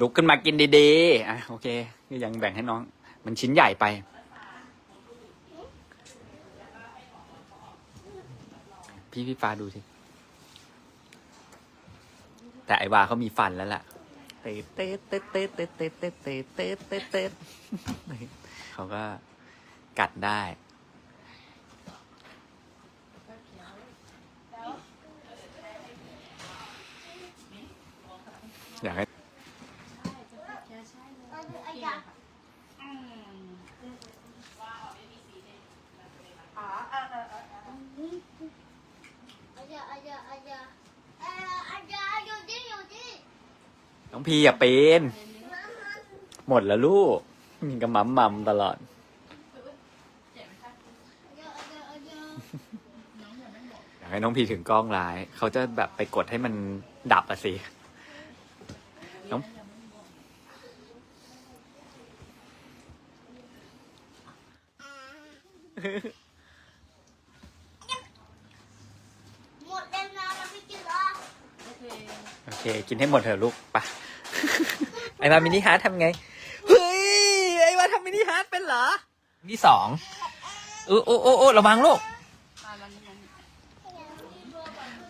ลุกขึ้นมากินดีๆ อะโอเค ยังแบ่งให้น้อง มันชิ้นใหญ่ไป พี่พี่ฟ้าดูสิ แต่ไอวาเขามีฟันแล้วล่ะ เตะเตะเตะเตะเตะเตะเตะเตะเตะเตะเตเขาก็กัดได้ น้องพีอย่าเป็นหมดแล้วลูกมีกระมัมมัมตลอดอยากให้น้องพีถึงกล้องร้าย เขาจะแบบไปกดให้มันดับอะสิ น้อง หมดแล้วนะเราไม่กินแล้วโอเค กินให้หมดเถอะลูกไปะ ไอ้มามินิฮาร์ททำไง เฮ้ย ไอ้มาทำมินิฮาร์ทเป็นเหรอที่สองโอ้โอ้โอ้โอ้ระวังลูก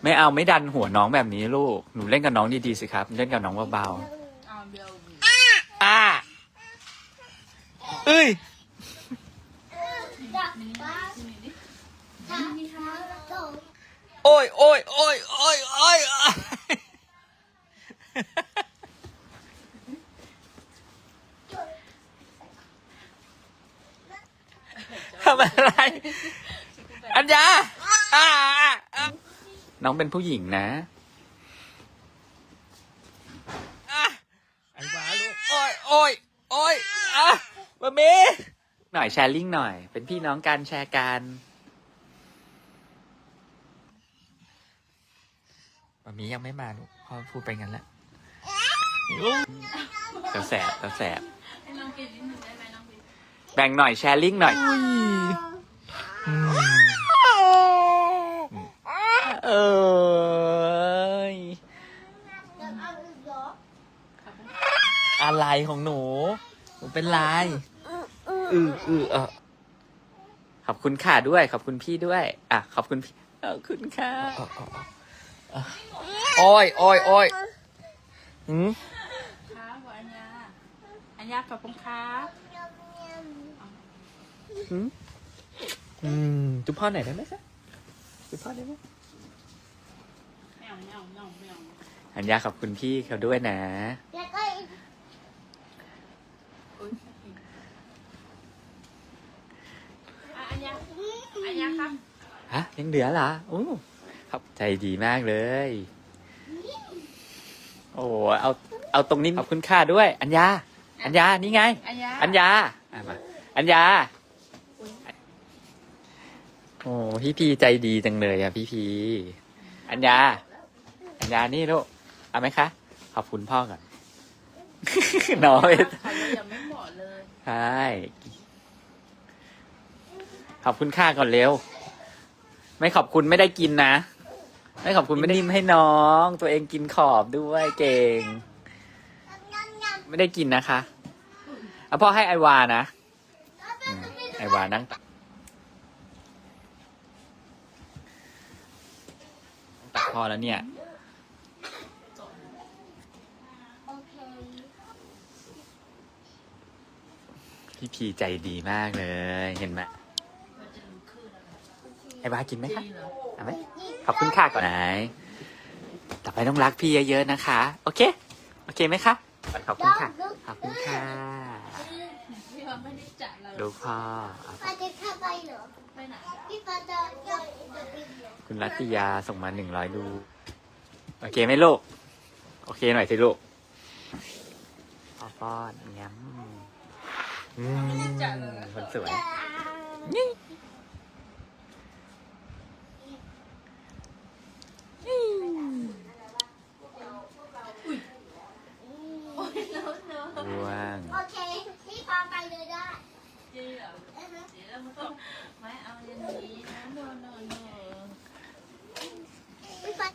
ไม่เอาไม่ดันหัวน้องแบบนี้ลูก หนูเล่นกับน้องดีๆสิครับ เล่นกับน้องเบาๆอ่าเอ้ยจับปลาจับปลา โตโอ้ยโอ้ยโอ้ยโอ้ยโอ้ยอะทำอะไร อัญญาอ่าอ่าอ่าน้องเป็นผู้หญิงนะอะไอ้บ้าลูกโอ้ยโอ้ยโอ้ยอะมามี หน่อยแชร์ลิงก์หน่อย เป็นพี่น้องกันแชร์กันมามียังไม่มาลูกพ่อพูดไปงั้นและจะแสบแสบแบ่งหน่อยแชร์ลิงก์หน่อยเอยจับเอออะไรของหนูหนูเป็นไร อืออือเออขอบคุณค่ะด้วย ขอบคุณพี่ด้วย อะ ขอบคุณพี่ขอบคุณค่ะโอ้ยโอ้ยโอ้ยหืมครับอัญญาอัญญาขอบคุณครับหืมอืมจุ๊บพ่อหน่อยได้ไหมคะจุ๊บพ่อได้ไหมแมวแมวแมวแมวอัญญาขอบคุณพี่เขาด้วยนะแล้วก็ อีกอุ้ยอะอัญญาอัญญาครับ ฮะยังเหลือเหรออู้ครับใจดีมากเลย โอ้เอาเอาตรงนี้ขอบคุณค่าด้วย อัญญา อัญญานี่ไง อัญญา อัญญาอะมาอัญญาโอ้พี่พีใจดีจังเลยอะพี่พีอัญญา อัญญานี่ลูกเอาไหมคะขอบคุณพ่อก่อนน้อยเขาเลยยังไม่เหมาะเลยใช่ ขอบคุณค่าก่อนเร็ว ไม่ขอบคุณไม่ได้กินนะ ไม่ขอบคุณไม่ได้นิ่มให้น้อง ตัวเองกินขอบด้วยเก่ง ไม่ได้กินนะคะเอาพ่อให้ไอวานะอืมไอวานั่งตักตักพ่อแล้วเนี่ย โอเคพี่พีใจดีมากเลย เห็นไหม อวากินไหมคะเอาไหมขอบคุณค่ะก่อนไหนต่อไปต้องรักพี่เยอะๆนะคะ โอเค โอเคไหมคะ ขอบคุณค่ะ ขอบคุณค่ะพี่ว่าไม่ได้จัดเราดูพ่อเอาปลาจะเข้าไปเหรอไปไหนพี่ปลาจะจะจะบินเหรอคุณรัตติยาส่งมาหนึ่งร้อยดู โอเคไหมลูก โอเคหน่อยสิลูกป้อนป้อนย้ำอืมคนสวย โอ้ยเนอะเนอะ ว่าง โอเคพี่พาไปเลยได้ จริงเหรอ อือฮึ เดี๋ยวเราไม่ต้องไม่เอาอย่างนี้นะโนโนโน พี่ปลา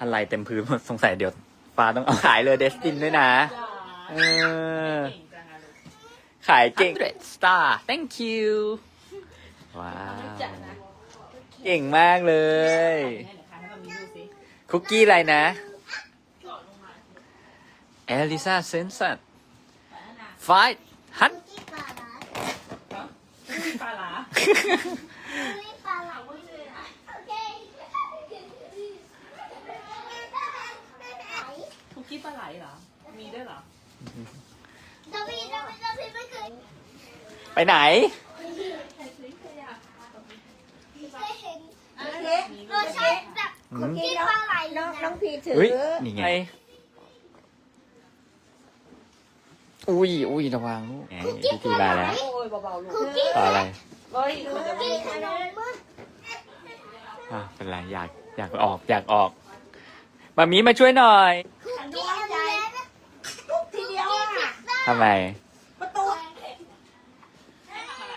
อะไรเต็มพื้นหมดสงสัยเดี๋ยวฟ้าต้องเอาขายเลยเดสตินด้วยนะ เออ เก่งจังอะลูกขายเก่ง star thank you ว้าไม่วจัดนะเก่งมากเลยไหนไหนคะให้มามีดูสิคุกกี้อะไรนะกอดลงมาเอลิซาเซนสันปลาร้าไฟฮันที่ปลาร้า ปลาร้า ที่ปลาร้าโอเค คุกกี้ ปลาไหลเหรอ มีด้วยเหรอ ดาวีดาวีดาวีไม่เคยไปไหน เคยเห็นรสชาติแบบคุกกี้ปลาไหลน้องน้องพีถืออุ้ยนี่ไง อุ้ยอุ้ยระวังลูกแหมคุกกี้พิธีปลามาไหลแล้ว โอ้ยเบาๆลูกคุกกี้ต่ออะไรเฮ้ยมันคุจะกไม่กี้ขนมมึงอะเป็นไรอยากอยากออกอยากออกมามีมาช่วยหน่อย คุกกี้อะไรนะ ทีเดียวอะ ทำไม ประตูอะไร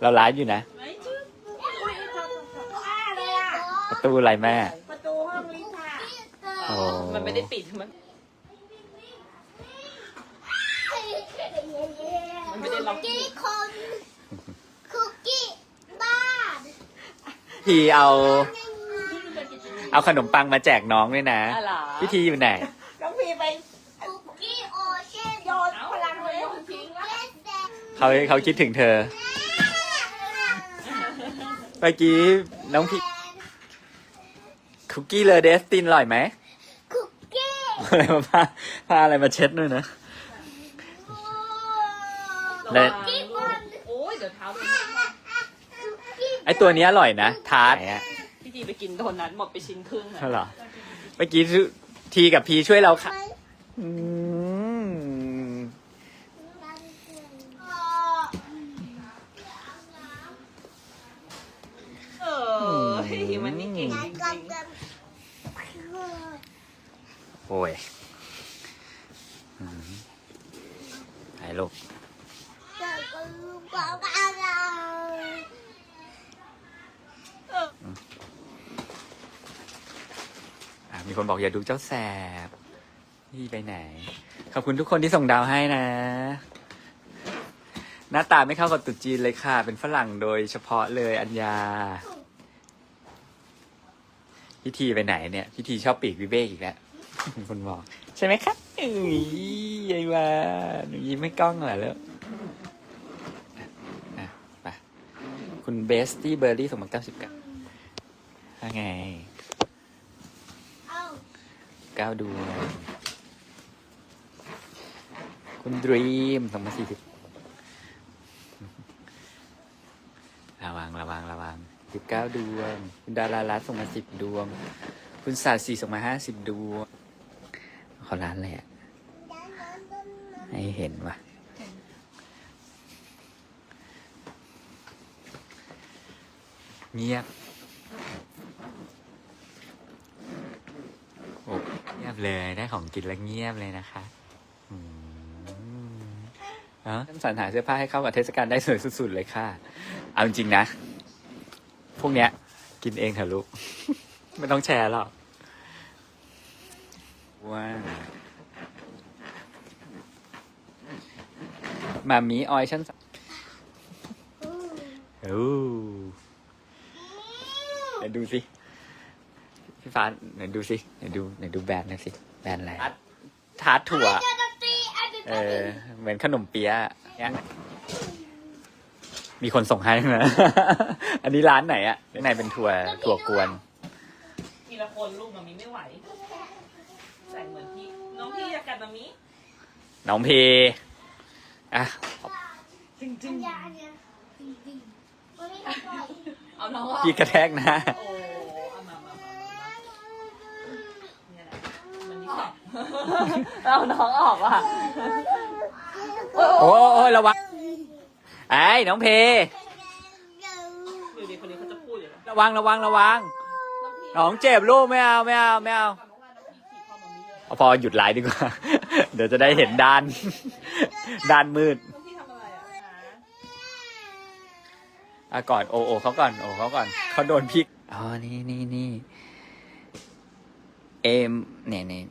เราไลฟ์อยู่นะไม่ชื่ออุ้ยเขาเขาอ้าเลยอะประตูอะไรแม่ ประตูห้องลิซ่าโอ้มันไม่ได้ปิดมันมันไม่ได้ล็อกคุกกี้คนคุกกี้บ้านพี่เอา เอาขนมปังมาแจกน้องด้วยนะ อะไรพิธีอยู่ไหน น้องพีไป คุกกี้โอเชียน โยนพลังเลยโยนทิ้งแล้ว เขาเขาคิดถึงเธอเมื่อกี้น้องพี่คุกกี้เลอเดสตินอร่อยไหมคุกกี้อะไรมาพาพาอะไรมาเช็ดด้วยนะและคุกกี้บอลโอ้ยเดี๋ยวเท้าโดนคุกกี้ไอตัวเนี้ยอร่อยนะ ทาร์ตไหนอะพี่จีไปกินโดนัทหมดไปชิ้นครึ่งอะเหรอเมื่อกี้ทีกับพีช่วยเราค่ะไหมอืม เอ อมันนี่เก่งจริงโอ้ยอืมถ่ายรูปอะมีคนบอกอย่าดูเจ้าแสบ นี่ไปไหน ขอบคุณทุกคนที่ส่งดาวให้นะ หน้าตาไม่เข้ากับตุ๊จีนเลยค่ะ เป็นฝรั่งโดยเฉพาะเลยอัญญา พิธีไปไหนเนี่ยพิธีชอบปีกวิเวกอีกแล้วคนบอก ใช่ไหมครับเอ้ยยายวาหนูยิ้มไม่กล้องเหรอแล้วอะไปคุณเบสตี้เบอร์รี่สองพันเก้าสิบเก้าว่าไงเก้าดวงคุณดรีมสองพันสี่สิบระวังระวังระวัง สิบเก้าดวง คุณดารารัตส่งมาสิบดวง คุณศาสตร์สี่ส่งมาห้าสิบดวง ขอร้านเลยอะให้เห็นว่ะ เงียบ โอ้เงียบเลย ได้ของกินแล้วเงียบเลยนะคะอืมเนาะสรรหาเสื้อผ้าให้เข้ากับเทศกาลได้สวยสุดๆเลยค่ะ เอาจริงนะ พวกเนี้ย กินเองเถอะลูก ไม่ต้องแชร์หรอกว้าวมามีออยชั้นสามโอ้ไหนดูสิ พี่ฟ้าไหนดูสิไหนดูไหนดูแบรนด์หน่อยสิ แบรนด์อะไรทาร์ตถั่ว เออ เหมือนขนมเปี๊ยะเนี่ย มีคนส่งให้นะ อันนี้ร้านไหนอะข้างในเป็นถั่วถั่วกวน ทีละคนลูกมามีไม่ไหว ใส่เหมือนพี่ น้องพี่อยากกัดมามีน้องเพอะจริงจริงยาเนี่ยจริงๆมันไม่ได้ปล่อยเอาน้องออกพี่กระแทกหนะ โอ้เอามามามามาเนี่ยแหละมันนี่แหละเอาน้องออกว่ะ โอ้โอ้ยระวัง ไอ้น้องเพดูดิคนนี้เขาจะพูดอยู่แล้วระวังระวังระวังน้องเจ็บลูกไม่เอาไม่เอาไม่เอาเมื่อวานน้องพี่ขี่คอมามีเยอะเอาพอหยุดไลฟ์ดีกว่า เดี๋ยวจะได้เห็นด้าน ด้านมืดน้องพี่ทำอะไรอะหาอะก่อนโอโอเขาก่อนโอเขาก่อนเขาโดนพริกอ๋อนี่นี่นี่เอมเนี่ยเนี่ย